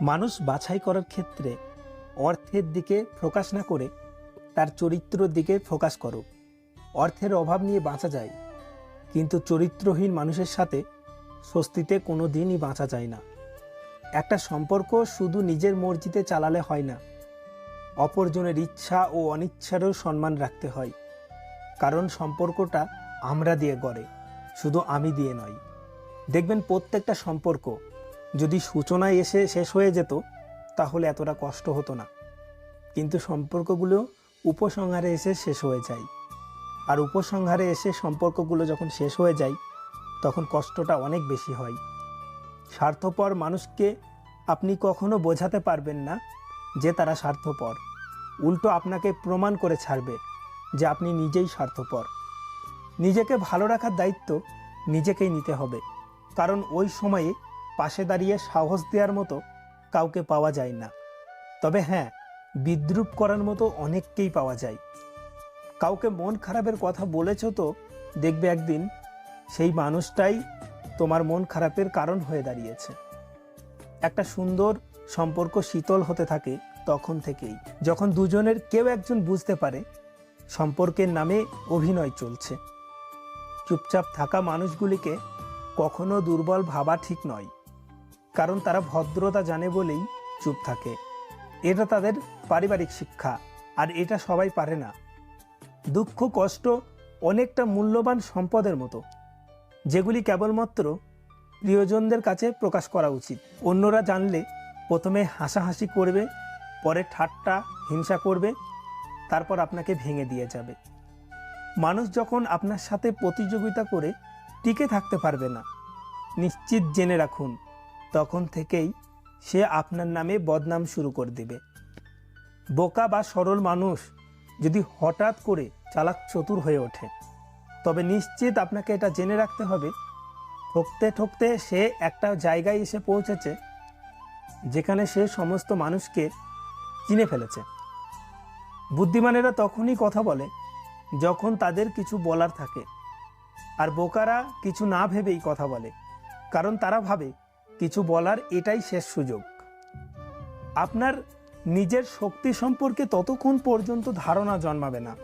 মানুষ বাছাই করার ক্ষেত্রে অর্থের দিকে ফোকাস না করে তার চরিত্রের দিকে ফোকাস করো। অর্থের অভাব নিয়ে বাঁচা যায়, কিন্তু চরিত্রহীন মানুষের সাথে স্বস্তিতে কোনো দিনই বাঁচা যায় না। একটা সম্পর্ক শুধু নিজের মর্জিতে চালালে হয় না, অপরজনের ইচ্ছা ও অনিচ্ছারও সম্মান রাখতে হয়, কারণ সম্পর্কটা আমরা দিয়ে গড়ে, শুধু আমি দিয়ে নয়। দেখবেন প্রত্যেকটা সম্পর্ক যদি সূচনায় এসে শেষ হয়ে যেত, তাহলে এতটা কষ্ট হতো না। কিন্তু সম্পর্কগুলো উপসংহারে এসে শেষ হয়ে যায়। আর উপসংহারে এসে সম্পর্কগুলো যখন শেষ হয়ে যায়, তখন কষ্টটা অনেক বেশি হয়। স্বার্থপর মানুষকে আপনি কখনো বোঝাতে পারবেন না যে তারা স্বার্থপর। উল্টো আপনাকে প্রমাণ করে ছাড়বে যে আপনি নিজেই স্বার্থপর। নিজেকে ভালো রাখার দায়িত্ব নিজেকেই নিতে হবে। কারণ ওই সময়ে পাশে দাঁড়িয়ে সাহস দেওয়ার মতো কাউকে পাওয়া যায় না। তবে হ্যাঁ বিদ্রুপ করার মতো অনেককেই পাওয়া যায়। কাউকে মন খারাপের কথা বলেছ তো, দেখবে একদিন সেই মানুষটাই তোমার মন খারাপের কারণ হয়ে দাঁড়িয়েছে। একটা সুন্দর সম্পর্ক শীতল হতে থাকে তখন থেকেই। যখন দুজনের কেউ একজন বুঝতে পারে, সম্পর্কের নামে অভিনয় চলছে। চুপচাপ থাকা মানুষগুলিকে কখনো দুর্বল ভাবা ঠিক নয়। কারণ তারা ভদ্রতা জানে বলেই চুপ থাকে। এটা তাদের পারিবারিক শিক্ষা, আর এটা সবাই পারে না। দুঃখ, কষ্ট অনেকটা মূল্যবান সম্পদের মতো, যেগুলি কেবলমাত্র প্রিয়জনদের কাছে প্রকাশ করা উচিত। অন্যরা জানলে প্রথমে হাসাহাসি করবে, পরে ঠাট্টা, হিংসা করবে, তারপর আপনাকে ভেঙে দিয়ে যাবে। মানুষ যখন আপনার সাথে প্রতিযোগিতা করে টিকে থাকতে পারবে না, নিশ্চিত জেনে রাখুন তখন থেকেই সে আপনার নামে বদনাম শুরু করে দেবে। বোকা বা সরল মানুষ যদি হঠাৎ করে চালাক চতুর হয়ে ওঠে, তবে নিশ্চিত আপনাকে এটা জেনে রাখতে হবে, ঠকতে ঠকতে সে একটা জায়গায় এসে পৌঁছেছে, যেখানে সে সমস্ত মানুষকে চিনে ফেলেছে। বুদ্ধিমানেরা তখনই কথা বলে, যখন তাদের কিছু বলার থাকে। আর বোকারা কিছু না ভেবেই কথা বলে, কারণ তারা ভাবে কিছু বলার এটাই শেষ সুযোগ। আপনার নিজের শক্তি সম্পর্কে ততক্ষণ পর্যন্ত ধারণা জন্মাবে না।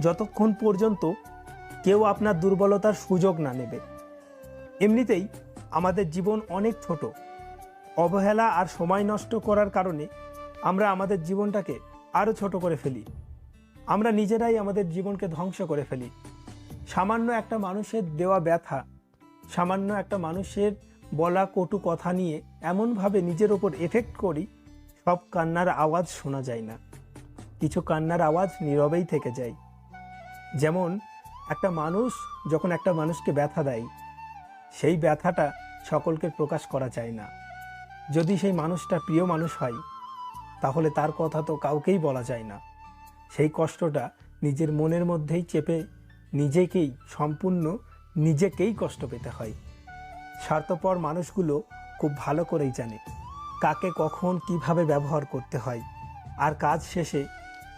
যতক্ষণ পর্যন্ত কেউ আপনার দুর্বলতার সুযোগ না নেবে। এমনিতেই আমাদের জীবন অনেক ছোট। অবহেলা আর সময় নষ্ট করার কারণে আমরা আমাদের জীবনটাকে আরও ছোট করে ফেলি। আমরা নিজেরাই আমাদের জীবনকে ধ্বংস করে ফেলি। সামান্য একটা মানুষের দেওয়া ব্যথা, সামান্য একটা মানুষের বলা কটু কথা নিয়ে এমনভাবে নিজের ওপর এফেক্ট করি, সব কান্নার আওয়াজ শোনা যায় না। কিছু কান্নার আওয়াজ নীরবেই থেকে যায়। যেমন, একটা মানুষ যখন একটা মানুষকে ব্যথা দেয়, সেই ব্যথাটা সকলকে প্রকাশ করা যায় না। যদি সেই মানুষটা প্রিয় মানুষ হয়, তাহলে তার কথা তো কাউকেই বলা যায় না। সেই কষ্টটা নিজের মনের মধ্যেই চেপে নিজেকেই, সম্পূর্ণ নিজেকেই কষ্ট পেতে হয়। স্বার্থপর মানুষগুলো খুব ভালো করেই জানে কাকে কখন কীভাবে ব্যবহার করতে হয়। আর কাজ শেষে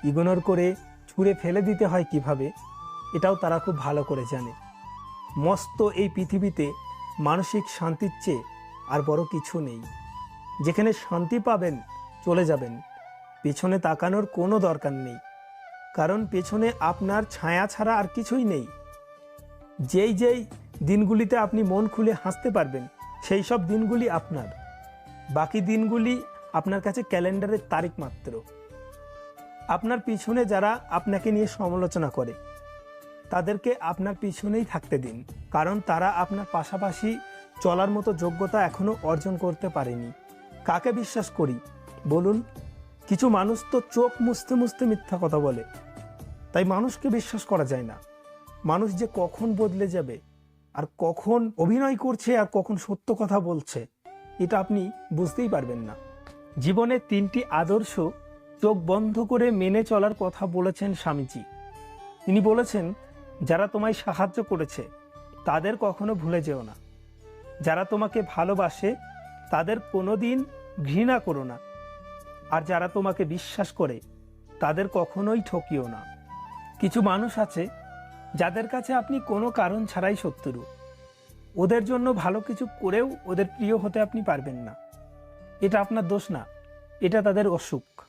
ইগনোর করে ছুঁড়ে ফেলে দিতে হয় কীভাবে, এটাও তারা খুব ভালো করে জানে। মস্ত এই পৃথিবীতে মানসিক শান্তির চেয়ে আর বড় কিছু নেই। যেখানে শান্তি পাবেন, চলে যাবেন, পেছনে তাকানোর কোনো দরকার নেই। কারণ পেছনে আপনার ছায়া ছাড়া আর কিছুই নেই। যেই যেই দিনগুলিতে আপনি মন খুলে হাসতে পারবেন। সেই সব দিনগুলি আপনার। বাকি দিনগুলি আপনার কাছে ক্যালেন্ডারের তারিখ মাত্র। আপনার পিছনে যারা আপনাকে নিয়ে সমালোচনা করে, তাদেরকে আপনার পিছনেই থাকতে দিন। কারণ তারা আপনার পাশাপাশি চলার মতো যোগ্যতা এখনও অর্জন করতে পারেনি। কাকে বিশ্বাস করি? বলুন, কিছু মানুষ তো চোখ মুছতে মুছতে মিথ্যা কথা বলে। তাই মানুষকে বিশ্বাস করা যায় না। মানুষ যে কখন বদলে যাবে আর কখন অভিনয় করছে আর কখন সত্য কথা বলছে, এটা আপনি বুঝতেই পারবেন না। জীবনে তিনটি আদর্শ চোখ বন্ধ করে মেনে চলার কথা বলেছেন স্বামীজি। তিনি বলেছেন, যারা তোমায় সাহায্য করেছে, তাদের কখনো ভুলে যেও না। যারা তোমাকে ভালোবাসে, তাদের কোনোদিন ঘৃণা করো না। আর যারা তোমাকে বিশ্বাস করে, তাদের কখনোই ঠকিও না। কিছু মানুষ আছে যাদের কাছে আপনি কোনো কারণ ছাড়াই শত্রু। ওদের জন্য ভালো কিছু করেও ওদের প্রিয় হতে আপনি পারবেন না। এটা আপনার দোষ না। এটা তাদের অসুখ।